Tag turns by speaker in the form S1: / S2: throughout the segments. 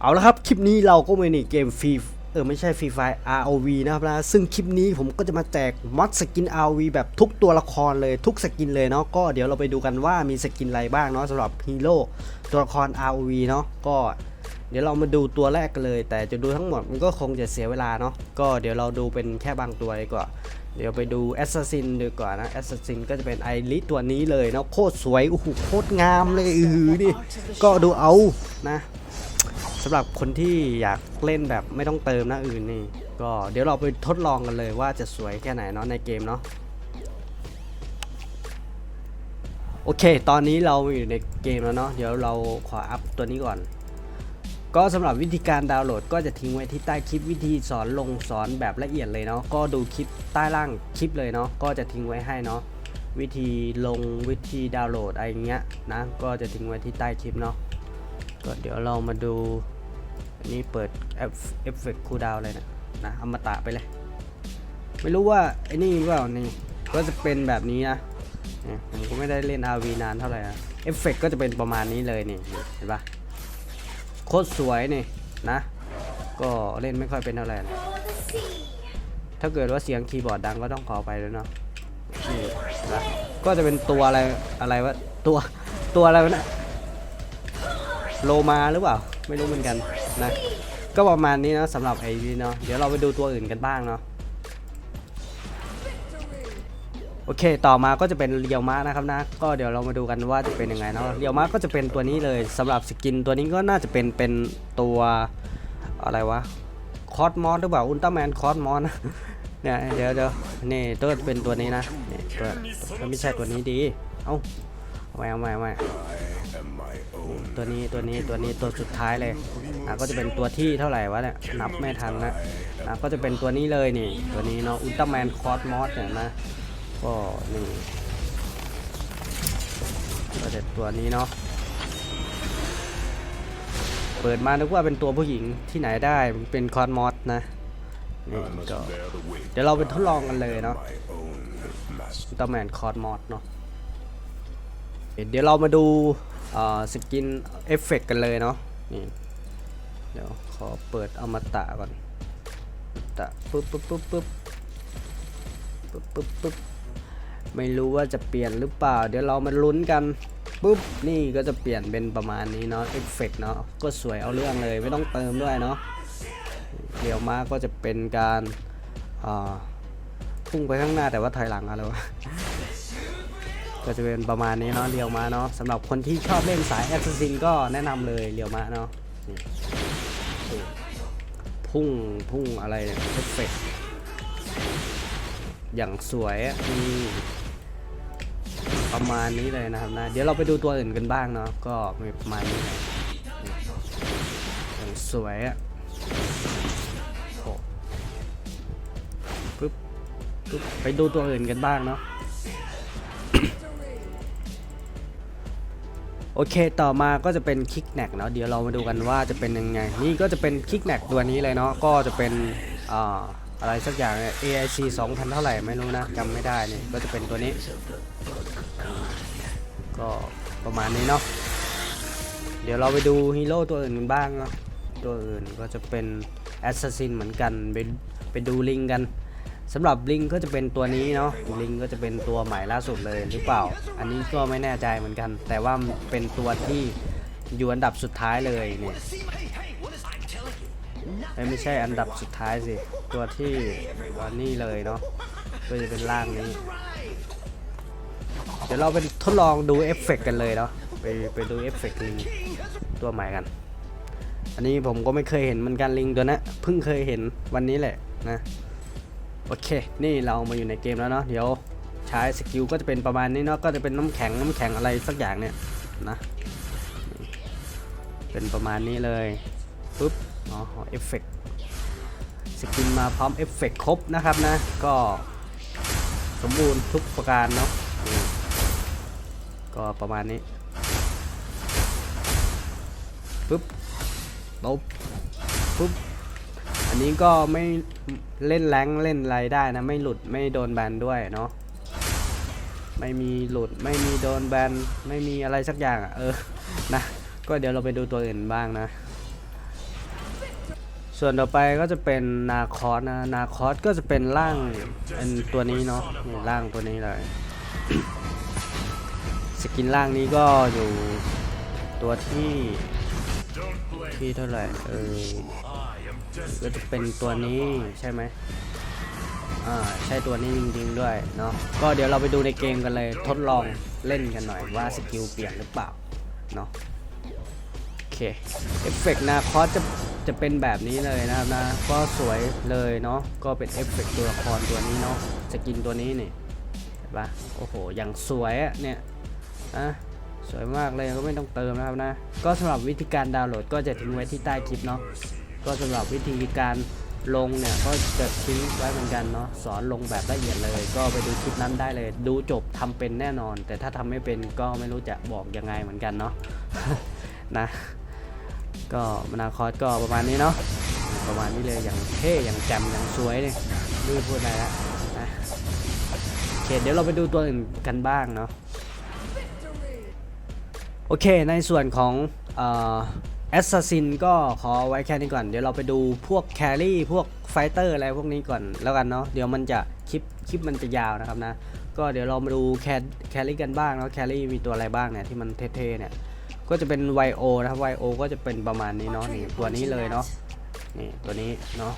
S1: เอาละครับ คลิปนี้เราก็มาในเกมฟรีเออไม่ใช่ฟรีไฟ ROV นะครับนะซึ่งคลิปนี้ผมก็จะมาแจกมอดสกิน ROV แบบทุกตัวละครเลยทุกสกินเลยเนาะก็เดี๋ยวเราไปดูกันว่ามีสกินอะไรบ้างเนาะสำหรับฮีโร่ตัวละคร ROV เนาะก็เดี๋ยวเรามาดูตัวแรกกันเลย แต่จะดูทั้งหมดมันก็คงจะเสียเวลาเนาะก็เดี๋ยวเราดูเป็นแค่บางตัวดีกว่าเดี๋ยวไปดูแอสซัสซินดีกว่านะแอสซัสซินก็จะเป็นไอริสตัวนี้เลยเนาะโคตรสวยโอ้โหโคตรงามเลยอือนี่ก็ดูเอานะ สำหรับคนที่อยากเล่นแบบไม่ต้องเติมนะอื่นนี่ ก็เดี๋ยวเราไปทดลองกันเลยว่าจะสวยแค่ไหนเนาะในเกมเนาะโอเค ตอนนี้เราอยู่ในเกมแล้วเนาะ เดี๋ยวเราขออัพตัวนี้ก่อน ก็สำหรับวิธีการดาวน์โหลดก็จะทิ้งไว้ที่ใต้คลิปวิธีสอนลงสอนแบบละเอียดเลยเนาะ ก็ดูคลิปใต้ล่างคลิปเลยเนาะ ก็จะทิ้งไว้ให้เนาะ วิธีลงวิธีดาวน์โหลดอะไรเงี้ยนะ ก็จะทิ้งไว้ที่ใต้คลิปเนาะ ก็เดี๋ยวเรามาดู นนี้เปิดเอฟเอฟเฟกต์คูลดาวน์เลยนะนะอมตะไปเลย ไม่รู้ว่าไอ้นี่หรือเปล่านี่ก็จะเป็นแบบนี้นะผมก็ไม่ได้เล่น RV นานเท่าไหร่นะเอฟเฟกต์ก็จะเป็นประมาณนี้เลยนี่เห็นปะโคตรสวยนี่นะ ก็เล่นไม่ค่อยเป็นเท่าไหร่นะถ้าเกิดว่าเสียงคีย์บอร์ดดังก็ต้องขอไปด้วเนาะนี่นะก็จะเป็นตัวอะไรอะไรวะตัวตัวอะไรวะเนะ โลมาหรือเปล่า ไม่รู้เหมือนกันนะ ก็ประมาณนี้นะสำหรับไอ้นี่เนาะ เดี๋ยวเราไปดูตัวอื่นกันบ้างเนาะ โอเค ต่อมาก็จะเป็นเรียวมานะครับนะ ก็เดี๋ยวเรามาดูกันว่าจะเป็นยังไงเนาะ เรียวมาก็จะเป็นตัวนี้เลยสำหรับสกินตัวนี้ก็น่าจะเป็นเป็นตัวอะไรวะ คอสมอสหรือเปล่า อุลตร้าแมนคอสมอสนะเนี่ยเดี๋ยวเดี๋ยวนี่ตัวเป็นตัวนี้นะนี่ตัวตัวไม่ใช่ตัวนี้ดี เอ้าเอาไม่เอาไม่ไม่ ตัวนี้ตัวนี้ตัวนี้ตัวสุดท้ายเลยอะก็จะเป็นตัวที่เท่าไหร่วะเนี่ยนับไม่ทันนะอะก็จะเป็นตัวนี้เลยนี่ ตัวนี้เนาะอุลตร้าแมนคอสมอสเนี่ยนะก็นี่ก็จะตัวนี้เนาะเปิดมานึกว่าเป็นตัวผู้หญิงที่ไหนได้มันเป็นคอนมอสนะนี่ก็เดี๋ยวเราไปทดลองกันเลยเนาะอุลตอแมนคอนมอสเนาะเดี๋ยวเรามาดู สกินเอฟเฟกกันเลยเนาะนี่เดี๋ยวขอเปิดอมตะก่อนตะปึ๊บปึ๊บปึ๊บปึ๊บปึ๊บปึ๊บปึ๊บไม่รู้ว่าจะเปลี่ยนหรือเปล่า เดี๋ยวเรามาลุ้นกันปุ๊บนี่ก็จะเปลี่ยนเป็นประมาณนี้เนาะเอฟเฟกเนาะก็สวยเอาเรื่องเลยไม่ต้องเติมด้วยเนาะเดี๋ยวมาก็จะเป็นการอ่าพุ่งไปข้างหน้าแต่ว่าถอยหลังอะไรวะ ก็จะเป็นประมาณนี้เนาะเรียวมาเนาะสำหรับคนที่ชอบเล่นสายแอสซินก็แนะนำเลยเรียวมาเนาะพุ่งพุ่งอะไรเนี่ยเอฟเฟกอย่างสวยอะอืมประมาณนี้เลยนะครับนะเดี๋ยวเราไปดูตัวอื่นกันบ้างเนาะก็มีประมาณนี้เลยอย่างสวยอะปึ๊บปึ๊บไปดูตัวอื่นกันบ้างเนาะ โอเคต่อมาก็จะเป็นคิกแนกเนาะเดี๋ยวเรามาดูกันว่าจะเป็นยังไง นี่ก็จะเป็นคิกแนกตัวนี้เลยเนาะก็จะเป็นอ่าอะไรสักอย่างเนี่ย AIC 2,000 เท่าไหร่ไม่รู้นะจำไม่ได้นี่ก็จะเป็นตัวนี้ ก็ประมาณนี้เนาะเดี๋ยวเราไปดูฮีโร่ตัวอื่นกันบ้างเนาะตัวอื่นก็จะเป็นแอสซัสซินเหมือนกันไปไปดูลิงกัน สำหรับลิงก็จะเป็นตัวนี้เนาะลิงก็จะเป็นตัวใหม่ล่าสุดเลยหรือเปล่า อันนี้ก็ไม่แน่ใจเหมือนกัน แต่ว่าเป็นตัวที่อยู่อันดับสุดท้ายเลยเนี่ยไม่ใช่อันดับสุดท้ายสิ ตัวที่วันนี้เลยเนาะก็จะเป็นร่างนี้ เดี๋ยวเราไปทดลองดูเอฟเฟกต์กันเลยเนาะไปไปดูเอฟเฟกต์ลิงตัวใหม่กัน อันนี้ผมก็ไม่เคยเห็นเหมือนกันลิงตัวนะเพิ่งเคยเห็นวันนี้แหละนะ โอเค นี่เรามาอยู่ในเกมแล้วเนาะ เดี๋ยวใช้สกิลก็จะเป็นประมาณนี้เนาะ ก็จะเป็นน้ำแข็งน้ำแข็งอะไรสักอย่างเนี่ยนะ เป็นประมาณนี้เลย ปุ๊บ อ๋อ เอฟเฟกสกินมาพร้อมเอฟเฟกครบนะครับนะ ก็สมบูรณ์ทุกประการเนาะ ก็ประมาณนี้ ปุ๊บลบปุ๊บ นนี้ก็ไม่เล่นแรงเล่นอะไรได้นะ ไม่หลุดไม่โดนแบนด้วยเนาะไม่มีหลุดไม่มีโดนแบนไม่มีอะไรสักอย่างอะเออนะก็เดี๋ยวเราไปดูตัวอื่นบ้างนะ ส่วนต่อไปก็จะเป็นนาคอสนะนาคอสก็จะเป็นร่างเป็นตัวนี้เนาะนี่ร่างตัวนี้เลยสกินร่างนี้ก็อยู่ตัวที่ที่เท่าไหร่เออ ก็จะเป็นตัวนี้ใช่ไหมอ่าใช่ตัวนี้จริงๆด้วยเนาะก็เดี๋ยวเราไปดูในเกมกันเลยทดลองเล่นกันหน่อยว่าสกิลเปลี่ยนหรือเปล่าเนาะโอเคเอฟเฟกต์นาคอสจะจะเป็นแบบนี้เลยนะครับนะก็สวยเลยเนาะก็เป็นเอฟเฟกต์ตัวละครตัวนี้เนาะสกินตัวนี้นี่เห็นปะโอ้โหอย่างสวยอะเนี่ยอะสวยมากเลยก็ไม่ต้องเติมนะครับนะ ก็สำหรับวิธีการดาวน์โหลดก็จะทิ้งไว้ที่ใต้คลิปเนาะ ก็สำหรับวิธีการลงเนี่ยก็จะทิ้งไว้เหมือนกันเนาะสอนลงแบบละเอียดเลย ก็ไปดูคลิปนั้นได้เลย ดูจบทำเป็นแน่นอน แต่ถ้าทำไม่เป็นก็ไม่รู้จะบอกยังไงเหมือนกันเนาะนะ ก็มนาคอสก็ประมาณนี้เนาะประมาณนี้เลยอย่างเท่อย่างแจ่มอย่างสวยเลยไม่พูดอะไรละนะโอเคเดี๋ยวเราไปดูตัวอื่นกันบ้างเนาะโอเคในส่วนของอ่า แอสซัสซินก็ขอไว้แค่นี้ก่อน เดี๋ยวเราไปดูพวกแครี่พวกไฟเตอร์อะไรพวกนี้ก่อนแล้วกันเนาะเดี๋ยวมันจะคลิปคลิปมันจะยาวนะครับนะ ก็เดี๋ยวเรามาดูแคแครี่กันบ้างเนาะแครี่มีตัวอะไรบ้างเนี่ยที่มันเท่ๆเนี่ยก็จะเป็น YO นะครับ YO ก็จะเป็นประมาณนี้เนาะนี่ตัวนี้เลยเนาะนี่ตัวนี้เนาะ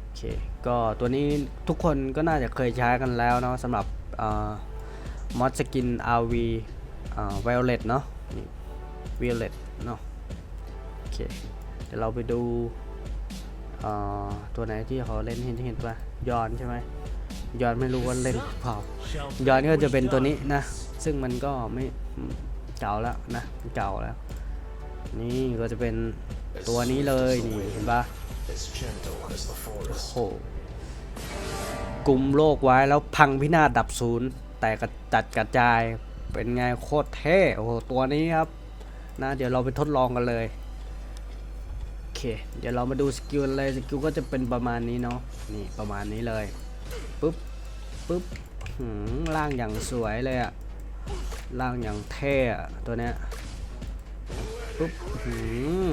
S1: โอเคก็ตัวนี้ทุกคนก็น่าจะเคยใช้กันแล้วเนาะสำหรับมอดสกิน RV อ่า Violet เนาะนี่ Violet เนาะโอเคเดี๋ยวเราไปดูอ่าตัวไหนที่เขาเล่นเห็นเห็นปะย้อนใช่ไหมย้อนไม่รู้ว่าเล่นหรือเปล่าย้อนก็จะเป็นตัวนี้นะ ซึ่งมันก็ไม่อืมเก่าแล้วนะเก่าแล้ว นี่ก็จะเป็นตัวนี้เลยนี่เห็นปะโอ้โหกลุ่มโลกไว้แล้วพังพินาศดับศูนย์แต่กระจัดกระจายเป็นไงโคตรเท่โอ้โหตัวนี้ครับ นะ เดี๋ยวเราไปทดลองกันเลย โอเค เดี๋ยวเรามาดูสกิลเลยสกิลก็จะเป็นประมาณนี้เนาะ นี่ประมาณนี้เลย ปุ๊บ ปุ๊บหืมร่างอย่างสวยเลยอะร่างอย่างเท่อะตัวเนี้ย ปุ๊บหืม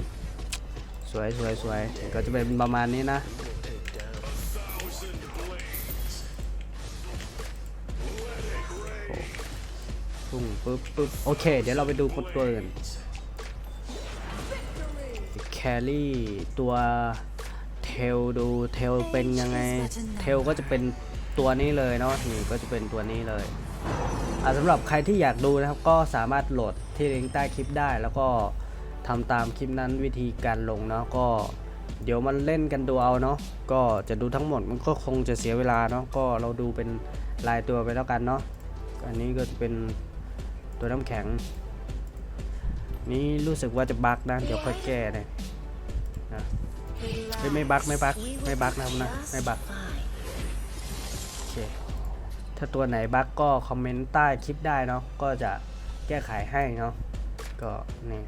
S1: สวยสวยสวยก็จะเป็นประมาณนี้นะพุ่งปุ๊บปุ๊บโอเค เดี๋ยวเราไปดูคนตัวอื่น แครี่ตัวเทลดูเทลเป็นยังไง เทลก็จะเป็นตัวนี้เลยเนาะนี่ก็จะเป็นตัวนี้เลยสำหรับใครที่อยากดูนะครับก็สามารถโหลดที่ลิงก์ใต้คลิปได้ แล้วก็ทำตามคลิปนั้นวิธีการลงเนาะก็เดี๋ยวมันเล่นกันดูเอาเนาะก็จะดูทั้งหมดมันก็คงจะเสียเวลาเนาะก็เราดูเป็นรายตัวไปแล้วกันเนาะอันนี้ก็จะเป็นตัวน้ำแข็ง นี่รู้สึกว่าจะบักนะเดี๋ยวค่อยแก้เลย นะเฮ้ยไม่บั๊กไม่บั๊กไม่บั๊กนะครับนะไม่บั๊กโอเคถ้าตัวไหนบั๊กก็คอมเมนต์ใต้คลิปได้เนาะก็จะแก้ไขให้เนาะก็นี่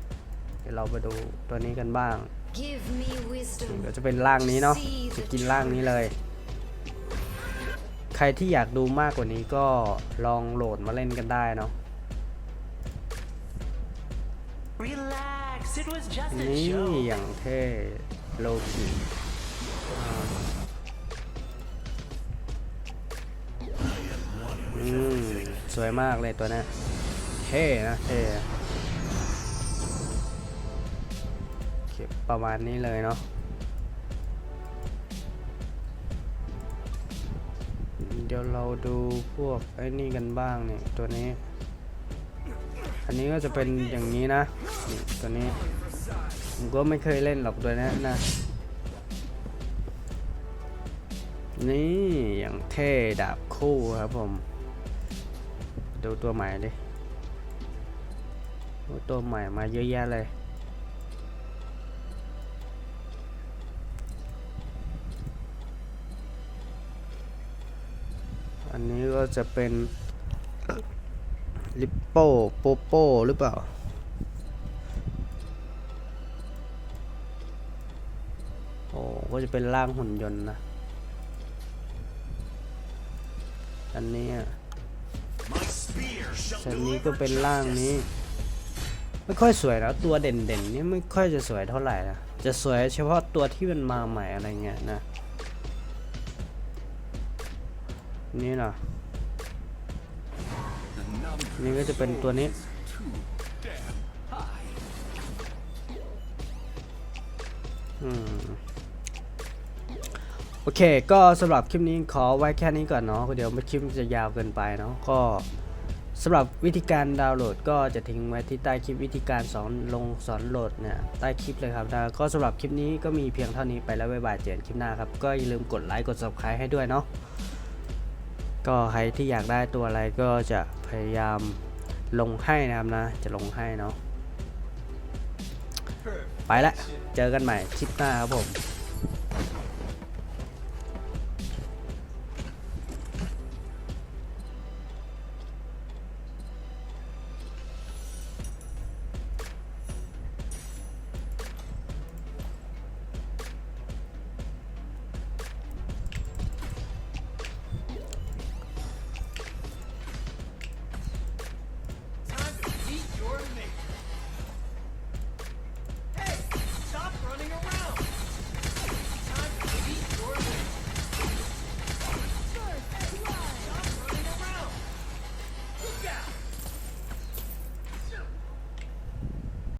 S1: เดี๋ยวเราไปดูตัวนี้กันบ้าง
S2: Give me
S1: นี่
S2: wisdom.
S1: ก็จะเป็นร่างนี้เนาะจะกินร่างนี้เลย ใครที่อยากดูมากกว่านี้ก็ลองโหลดมาเล่นกันได้เนาะ นี่อย่างเท่โลกิอืมสวยมากเลยตัวนี้เท่นะเท่โอเคประมาณนี้เลยเนาะเดี๋ยวเราดูพวกไอ้นี่กันบ้างเนี่ยตัวนี้ อันนี้ก็จะเป็นอย่างนี้นะ ตัวนี้ผมก็ไม่เคยเล่นหรอกตัวนี้นะ นี่อย่างเท่ดาบคู่ครับผม ดูตัวใหม่ดิตัวใหม่มาเยอะแยะเลยอันนี้ก็จะเป็นลิปโป้โปโป้หรือเปล่า ก็จะเป็นร่างหุ่นยนต์นะ อันนี้อะอันนี้ก็เป็นร่างนี้ ไม่ค่อยสวยนะตัวเด่นๆนี่ไม่ค่อยจะสวยเท่าไหร่นะ จะสวยเฉพาะตัวที่มันมาใหม่อะไรเงี้ยนะ นี่นะนี่ก็จะเป็นตัวนี้อืม โอเค ก็สำหรับคลิปนี้ขอไว้แค่นี้ก่อนเนาะเดี๋ยวคลิปจะยาวเกินไปเนาะก็สำหรับวิธีการดาวน์โหลดก็จะทิ้งไว้ที่ใต้คลิปวิธีการสอนลงสอนโหลดเนี่ยใต้คลิปเลยครับนะก็สำหรับคลิปนี้ก็มีเพียงเท่านี้ไปแล้วบ๊ายบายเจอกันคลิปหน้าครับ ก็อย่าลืมกดไลค์กด subscribe ให้ด้วยเนาะก็ใครที่อยากได้ตัวอะไรก็จะพยายามลงให้นะครับนะ จะลงให้เนาะไปละเจอกันใหม่คลิปหน้าครับผม